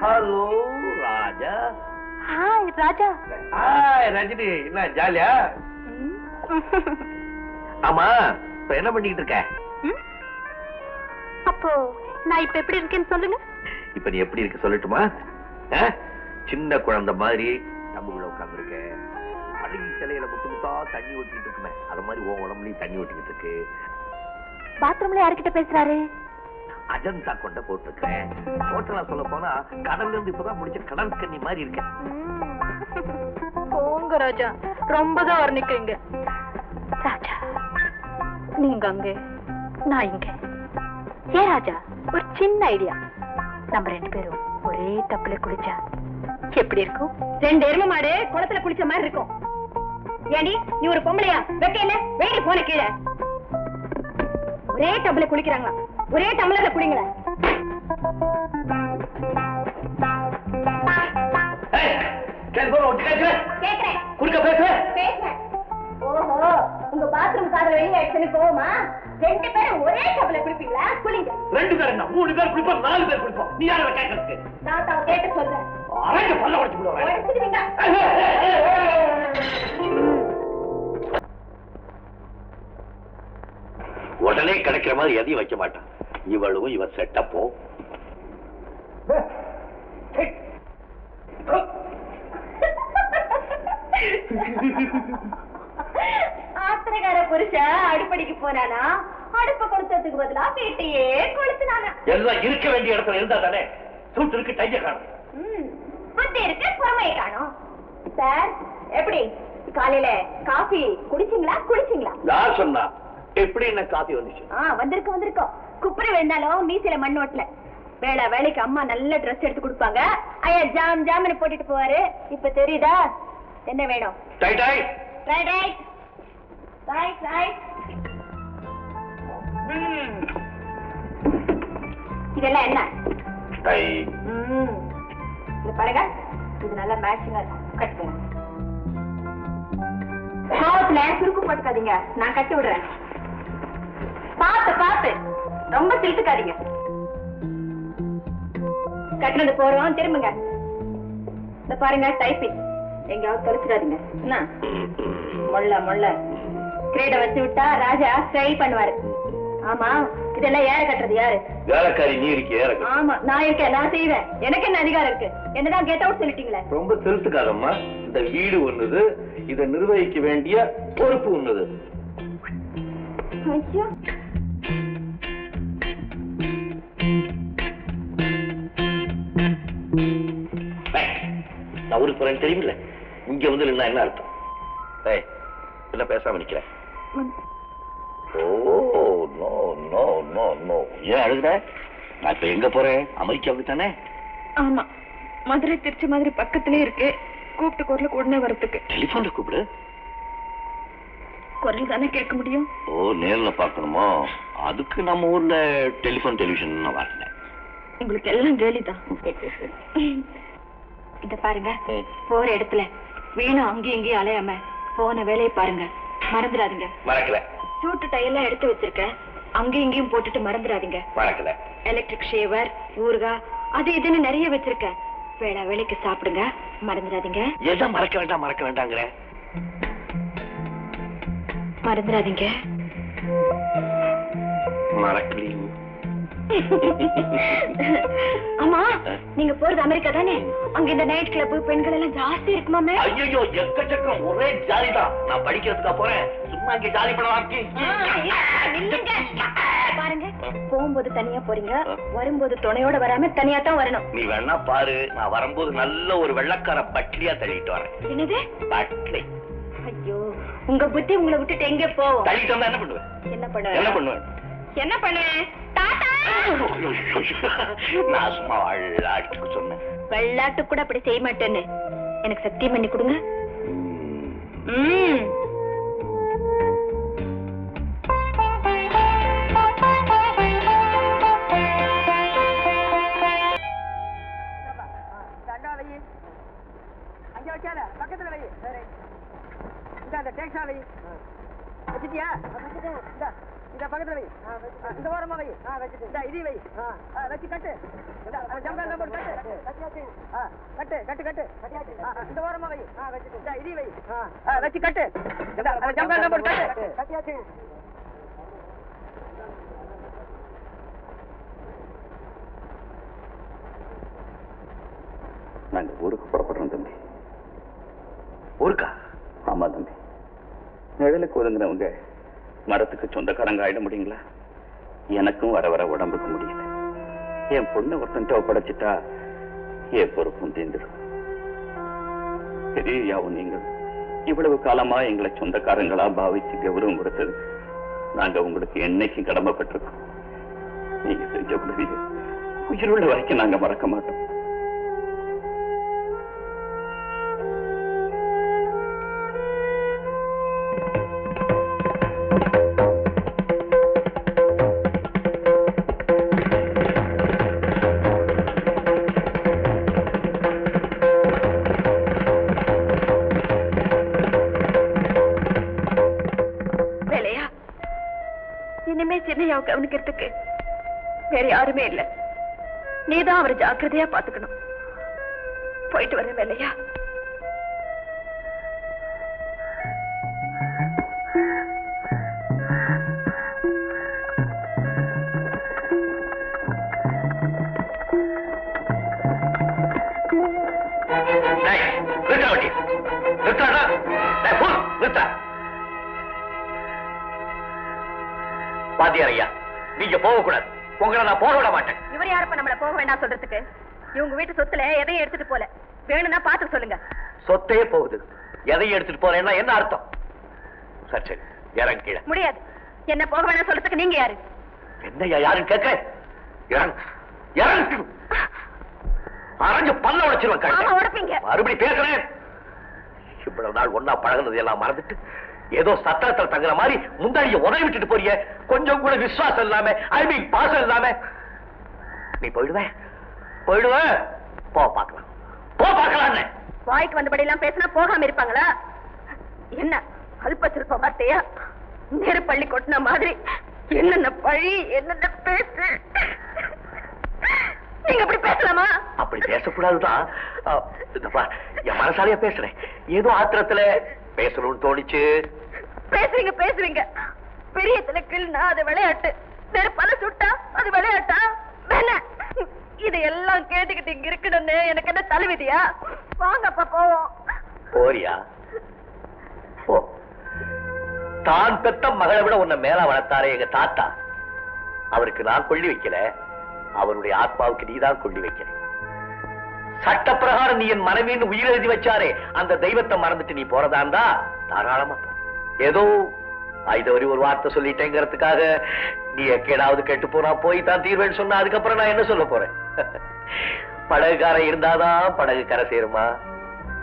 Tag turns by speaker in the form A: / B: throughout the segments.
A: Hello Raja.
B: Hi Raja.
A: Hi Rajini என்ன ஜாலியா. ஆமா இப்ப என்ன பண்ணிட்டு இருக்க?
B: அப்போ நான் இப்ப எப்படி இருக்கேன்னு சொல்லுங்க.
A: இப்ப நீ எப்படி இருக்கு சொல்லட்டுமா? சின்ன குழந்தை மாதிரி நம்மள உட்கார்ந்துருக்க. அழகி சிலையில முத்து முத்தா தண்ணி ஓட்டிக்கிட்டு இருக்குமே. அது மாதிரி உன் உடம்புலயும் தண்ணி ஓட்டிக்கிட்டு இருக்கு.
B: பாத்ரூம்ல யார்கிட்ட பேசுறாரு?
A: அஜந்தா கொண்ட போட்டிருக்கேன். டோட்டலா சொல்ல போனா கடல்ல இருந்து இப்பதான் முடிச்ச கடல் கன்னி மாதிரி இருக்கேன்.
B: போங்க ராஜா ரொம்ப தான் வர்ணிக்கிறீங்க. ராஜா நீங்க அங்க நான் இங்க. ஏ ராஜா ஒரு சின்ன ஐடியா. நம்ம ரெண்டு பேரும் ஒரே தப்புல குளிச்சா எப்படி இருக்கும்? ரெண்டு எரும மாடு குளத்துல குளிச்ச மாதிரி இருக்கும். ஏடி நீ ஒரு பொம்பளையா? வெக்க இல்ல வெயில போன கீழே. ஒரே டப்புல குளிக்கிறாங்களா? ஒரே டம்ளர்ல குடிங்களேன்
A: ஏய், கேட்க போற, ஒட்டு கேட்கல?
B: கேக்குறேன்.
A: குறுக்க பேசு
B: பேசுறேன். ஓஹோ உங்க பாத்ரூம் காதல வெளியே ஆயிடுச்சுன்னு கோவமா? ரெண்டு பேரும் ஒரே டப்புல குளிப்பீங்களா குளிங்க
A: ரெண்டு பேர் என்ன? மூணு பேர் குளிப்போம் நாலு பேர் குளிப்போம் நீ யாரை கேட்கறதுக்கு
B: நான் தான் கேட்டு சொல்றேன்.
A: அரங்க பல்ல உடைச்சு விடுவேன். உடனே கிடைக்கிற மாதிரி எதையும் வைக்க மாட்டான். இவளும் இவன் செட்டப்பும்
B: ஆத்திரக்கார புருஷன் அடுப்படிக்கு போனானா? அடுப்ப கொடுத்ததுக்கு பதிலா வீட்டையே கொளுத்துனானா?
A: எல்லாம் இருக்க வேண்டிய இடத்துல இருந்தா தானே? சூட்டு இருக்கு டைய காணும்.
B: புத்தி இருக்கு பொறுமையை காணும். சார் எப்படி? காலையில காஃபி குடிச்சீங்களா? குடிச்சீங்களா?
A: யார் சொன்னா? எப்படி என்ன காப்பி வந்துச்சு.
B: ஆ வந்திருக்கு வந்திருக்கோம் குப்புற விழுந்தாலும் மீசையில மண் ஓட்டல. வேளா வேலைக்கு அம்மா நல்ல ட்ரெஸ் எடுத்து கொடுப்பாங்க. ஐயா ஜாம் ஜாம்னு போட்டுட்டு போவாரு. இப்ப தெரியுதா? என்ன வேணும்? ரைட் ரைட் ரைட் ரைட் இதெல்லாம் என்ன?
A: டை.
B: இது பாருங்க. இது நல்ல மேட்சிங்கா இருக்கும். கட்டுங்க கோவத்துல சுருக்கு போட்டுக்காதீங்க. நான் கட்டி விடுறேன். ரொம்ப சிரிச்சுக்காதீங்க. கட்டினது போறோம் திரும்புங்க. இந்த பாருங்க டைப்பிங். எங்கேயாவது தொலைச்சிடாதீங்க. என்ன? மொள்ள மொள்ள கிரேட வச்சு விட்டா ராஜா ட்ரை பண்ணுவாரு. ஆமா இதெல்லாம் யாரு கட்டுறது யாரு?
A: வேலைக்காரி நீ இருக்கிய
B: ஆமா நான் இருக்கேன் நான் செய்வேன். எனக்கு என்ன அதிகாரம் இருக்கு? என்னதான் கெட் அவுட் சொல்லிட்டீங்களே.
A: ரொம்ப திருத்துக்காதம்மா இந்த வீடு ஒண்ணுது இதை நிர்வகிக்க வேண்டிய பொறுப்பு ஒண்ணுது
B: ஐயோ.
A: நான் ஊருக்கு போறேன்னு தெரியுமில்ல? இங்க வந்து நின்னா என்ன அர்த்தம்? ஏய் என்ன பேசாம நிக்கிறேன். Oh no no no no. ஏன் அழுகுற? நான் இப்ப எங்க போறேன்? அமெரிக்காவுக்கு தானே?
B: ஆமா. மதுரை திருச்சி மாதிரி பக்கத்திலே இருக்கு. கூப்பிட்டு குரலுக்கு உடனே வரதுக்கு
A: டெலிபோன்ல கூப்பிடு.
B: குரல் தானே கேட்க முடியும்?
A: ஓ நேர்ல பார்க்கணுமோ? அதுக்கு நம்ம ஊர்ல டெலிபோன் டெலிவிஷன் வரல.
B: உங்களுக்கு எல்லாம் கேலிதான். இத பாருங்க. போற இடத்துல. வீணும் அங்கேயும் இங்கேயும் அலையாம போன வேலையை பாருங்க. மறந்துடாதீங்க.
A: மறக்கல.
B: சூட்டு டையெல்லாம் எடுத்து வச்சிருக்கேன் அங்கேயும் இங்கேயும் போட்டுட்டு மறந்துடாதீங்க.
A: மறக்கல.
B: எலக்ட்ரிக் ஷேவர் ஊறுகாய் அது இதுன்னு நிறைய வச்சிருக்கேன் வேளா வேலைக்கு சாப்பிடுங்க. மறந்துடாதீங்க.
A: எதை மறக்க வேண்டாம் மறக்க வேண்டாங்கிற
B: மறந்துடாதீங்க.
A: மறக்கலீங்க
B: ஆமா நீங்க போறது அமெரிக்கா தானே? அங்க இந்த நைட் கிளப் பெண்கள் எல்லாம் ஜாஸ்தி இருக்குமாமே
A: ஐயோ எக்கச்சக்கம். ஒரே ஜாலி தான். நான் படிக்கிறதுக்கா போறேன். சும்மா இங்க ஜாலி பண்ணலாம்.
B: பாருங்க போகும்போது தனியா போறீங்க வரும்போது துணையோட வராம தனியா தான் வரணும்.
A: நீ வேணா பாரு. நான் வரும்போது நல்ல ஒரு வெள்ளக்கார பட்லியா தள்ளிட்டு வரேன்.
B: என்னது?
A: பட்லி.
B: ஐயோ உங்க புத்தி உங்களை விட்டுட்டு எங்க போவோம்?
A: தள்ளிட்டு வந்தா என்ன பண்ணுவேன்?
B: என்ன பண்ண
A: என்ன பண்ணுவேன்?
B: என்ன பண்ணுவேன்?
A: நான் சும்மா விளையாட்டுக்கு சொன்னேன்
B: வெள்ளாட்டு கூட அப்படி செய்ய மாட்டேன்னு எனக்கு சத்தியம் பண்ணி கொடுங்க
A: ம்.
C: பக்கத்துல வை இந்த அந்த டேக்ஸா வை வச்சிட்டியா? இந்த இத பக்கத்துல வை. இந்த ஓரமா வை. இதையும் வை. வச்சு கட்டு. ஜம்பல் நம்பர் கட்டு கட்டு. கட்டு கட்டு இந்த ஓரமா வை. இதையும் வை. வச்சு கட்டு. ஜம்பல் நம்பர் கட்டு. கட்டியாச்சு.
D: நாங்க ஊருக்கு புறப்படுறோம் தம்பி.
A: ஊருக்கா?
D: ஆமா தம்பி. நிழலுக்கு ஒதுங்குறவங்க மரத்துக்கு சொந்தக்காரங்க ஆயிட முடியுங்களா? எனக்கும் வர வர உடம்புக்கு முடியல. என் பொண்ணு ஒருத்தன்ட்ட ஒப்படைச்சிட்டா என் பொறுப்பும் தீந்துடும் பெரியாவும் நீங்கள். இவ்வளவு காலமா எங்களை சொந்தக்காரங்களா பாவிச்சு கௌரவம் கொடுத்தது. நாங்க உங்களுக்கு என்னைக்கும் கடமைப்பட்டிருக்கோம். நீங்க செஞ்ச உதவியை உயிருள்ள வரைக்கும் நாங்க மறக்க மாட்டோம்.
B: வேற யாருமே இல்ல. நீதான் அவரை ஜாக்கிரதையா பாத்துக்கணும். போயிட்டு வரேன் வேலையா
A: டேய், நிறுத்தா வண்டி. நிறுத்தாடா. ஐயா நீங்க போகக்கூடாது. உங்களை நான் போக விட மாட்டேன்.
B: இவர் யாரப்ப நம்மள போக வேண்டாம் சொல்றதுக்கு? இவங்க வீட்டு சொத்துல எதையும் எடுத்துட்டு போல. வேணும்னா பாத்து சொல்லுங்க.
A: சொத்தே போகுது. எதையும் எடுத்துட்டு போறேன்னா என்ன அர்த்தம்? சரி சரி இறங்க கீழே.
B: முடியாது. என்ன போக வேண்டாம் சொல்றதுக்கு நீங்க யாரு?
A: என்னய்யா யாருன்னு கேட்க? இறங்கு. இறங்கு. அரைஞ்சு பல்ல உடைச்சிருவேன்.
B: உடப்பீங்க.
A: மறுபடி பேசுறேன். இவ்வளவு நாள் ஒன்னா பழகுனது எல்லாம் மறந்துட்டு ஏதோ சத்திரத்துல தங்குற மாதிரி முந்தாடிய உதவி விட்டுட்டு போறிய. கொஞ்சம் கூட விசுவாசம் இல்லாம ஐ மீன் பாசம் இல்லாம. நீ போயிடுவ. போயிடுவ. போ பார்க்கலாம். போ பார்க்கலாம்
B: வாய்க்கு வந்தபடி எல்லாம் பேசினா போகாம இருப்பாங்களா? என்ன அல்ப சிற்ப வார்த்தையா? நெருப்பள்ளி கொட்டின மாதிரி. என்னென்ன பழி என்னென்ன பேசு. நீங்க அப்படி பேசலாமா?
A: அப்படி பேசக்கூடாதுதான். என் மனசாலையா பேசுறேன். ஏதோ ஆத்திரத்துல பேசணும்னு தோணிச்சு.
B: பேசுவீங்க பேசுவீங்க பெரியத்துல கிள்னா அது விளையாட்டு. நெருப்பால சுட்டா அது விளையாட்டா? வேணா. இதையெல்லாம் கேட்டுக்கிட்டு இங்க இருக்கணும்னு எனக்கு என்ன தலைவிதியா? வாங்கப்பா போவோம்.
A: போறியா? போ. தான் பெத்த மகளை விட உன்னை மேல வளர்த்தாரே எங்க தாத்தா. அவருக்கு நான் கொள்ளி வைக்கல. அவருடைய ஆத்மாவுக்கு நீதான் கொள்ளி வைக்கிற சட்டப்பிரகாரம் நீ என் மனைவின்னு உயிர் எழுதி வச்சாரே அந்த தெய்வத்தை மறந்துட்டு நீ போறதா இருந்தா தாராளமா ஏதோ ஐதவரி ஒரு வார்த்தை சொல்லிட்டேங்கிறதுக்காக நீ எக்கேடாவது கெட்டு போனா போய் தான் தீர்வேன்னு சொன்னா அதுக்கப்புறம் நான் என்ன சொல்ல போறேன்? படகுக்காரன் இருந்தாதான் படகு கரை சேருமா?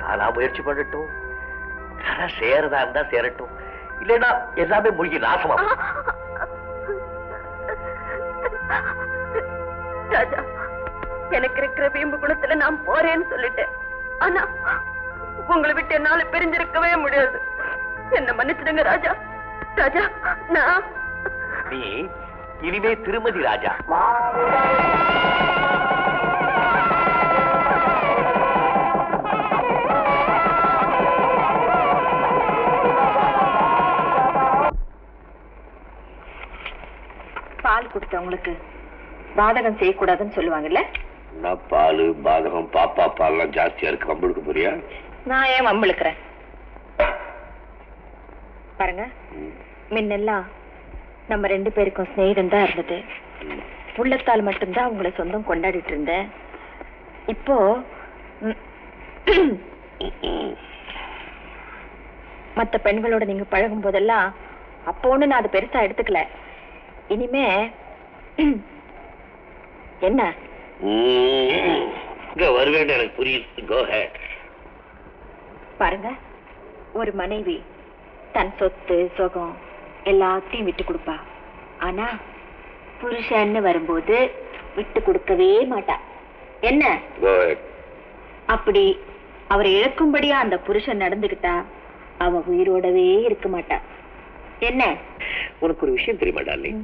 A: நானா முயற்சி பண்ணட்டும். கரை சேரதா இருந்தா சேரட்டும். இல்லைன்னா எல்லாமே மூழ்கி நாசமா
B: எனக்கு இருக்கிற வீம்பு குணத்துல நான் போறேன்னு சொல்லிட்டேன். ஆனா உங்களை விட்டு என்னால பிரிஞ்சிருக்கவே முடியாது. என்ன மன்னிச்சிடுங்க ராஜா. ராஜா நான்
A: நீ இனிமே திருமதி ராஜா.
B: பால் கொடுத்தவங்களுக்கு பாதகம் செய்யக்கூடாதுன்னு சொல்லுவாங்கல்ல?
A: நான் பால் பாதகம் பாப்பா பால்லாம் ஜாஸ்தியா இருக்கு கம்பளுக்கு போறியா?
B: நான் ஏன் வம்பிழுக்கிறேன்? பாருங்க. முன்னெல்லாம் நம்ம ரெண்டு பேருக்கும் சிநேகிதம் தான் இருந்தது. உள்ளத்தால் மட்டும்தான் உங்களை சொந்தம் கொண்டாடிட்டு இருந்தேன். இப்போ ம், மத்த பெண்களோட நீங்க பழகும் போதெல்லாம் அப்போ நான் அதை பெருசா எடுத்துக்கல. இனிமே என்ன?
A: இங்க வருவேன்னு எனக்கு புரியுது. கோ ஹேட்
B: பாருங்க ஒரு மனைவி தன் சொத்து சுகம் எல்லாத்தையும் விட்டு கொடுப்பா. ஆனா புருஷன்னு வரும்போது விட்டு கொடுக்கவே மாட்டா. என்ன? அப்படி அவரை இழக்கும்படியா அந்த புருஷன் நடந்துகிட்டா அவ உயிரோடவே இருக்க மாட்டா. என்ன?
A: உனக்கு ஒரு விஷயம் தெரியுமா டார்லிங்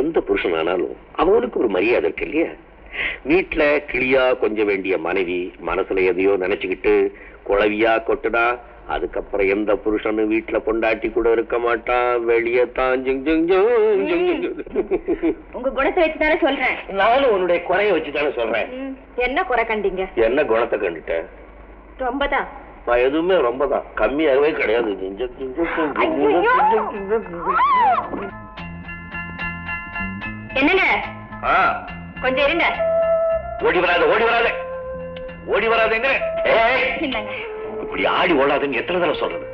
A: எந்த புருஷனானாலும் அவனுக்கு ஒரு மரியாதை இருக்கு இல்லையா? வீட்டுல கிளியா கொஞ்ச வேண்டிய மனைவி மனசுல எதையோ நினைச்சுக்கிட்டு குழவியா கொட்டுடா அதுக்கப்புறம் எந்த புருஷனும் வீட்டுல பொண்டாட்டி கூட இருக்க மாட்டான் வெளியே தான்.
B: உங்க குணத்தை வச்சுதானே சொல்றேன்
A: நானும் உன்னுடைய குறைய வச்சுதானே சொல்றேன்
B: என்ன குறை கண்டீங்க
A: என்ன குணத்தை கண்டுட்டேன்
B: ரொம்பதான்
A: நான் எதுவுமே ரொம்ப தான் கம்மியாகவே கிடையாது.
B: என்னங்க கொஞ்சம் இருங்க.
A: ஓடி வராத ஓடி வராத. ஓடி வராதேங்க ஏய்
B: என்னங்க
A: இப்படி ஆடி ஓடாதுன்னு எத்தனை தடவை சொல்றது?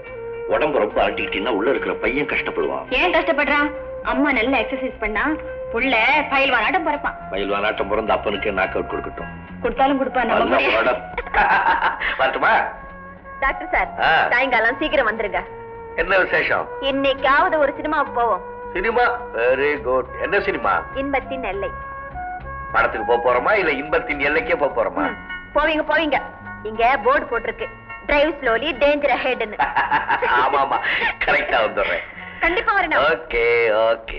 A: உடம்பு ரொம்ப ஆட்டிக்கிட்டீங்கன்னா உள்ள இருக்கிற பையன் கஷ்டப்படுவான்.
B: ஏன் கஷ்டப்படுறான்? அம்மா நல்லா எக்ஸசைஸ் பண்ணா புள்ள பயில்வான் ஆட்டம் பிறப்பான்.
A: மயில்வா நாட்டம் பிறந்த அப்பனுக்கு நாக் அவுட் கொடுக்கட்டும்.
B: கொடுத்தாலும் கொடுப்பான்.
A: வரட்டுமா?
B: டாக்டர் சார்
A: ஆ.
B: சாயங்காலம் சீக்கிரம் வந்துருங்க.
A: என்ன விசேஷம்?
B: இன்னைக்காவது ஒரு சினிமாவுக்கு போவோம்.
A: சினிமா? வெரி குட் என்ன சினிமா?
B: இன்பத்தின் எல்லை.
A: படத்துக்கு போக போறோமா இல்ல இன்பத்தின் எல்லைக்கே போக போறோமா?
B: போவீங்க போவீங்க. இங்க போர்டு போட்டிருக்கு. டிரைவ் ஸ்லோலி டேஞ்சர் ஹெட்னு
A: ஆமா ஆமா கரெக்டா வந்துடுறேன்.
B: கண்டிப்பா வரணும்
A: ஓகே ஓகே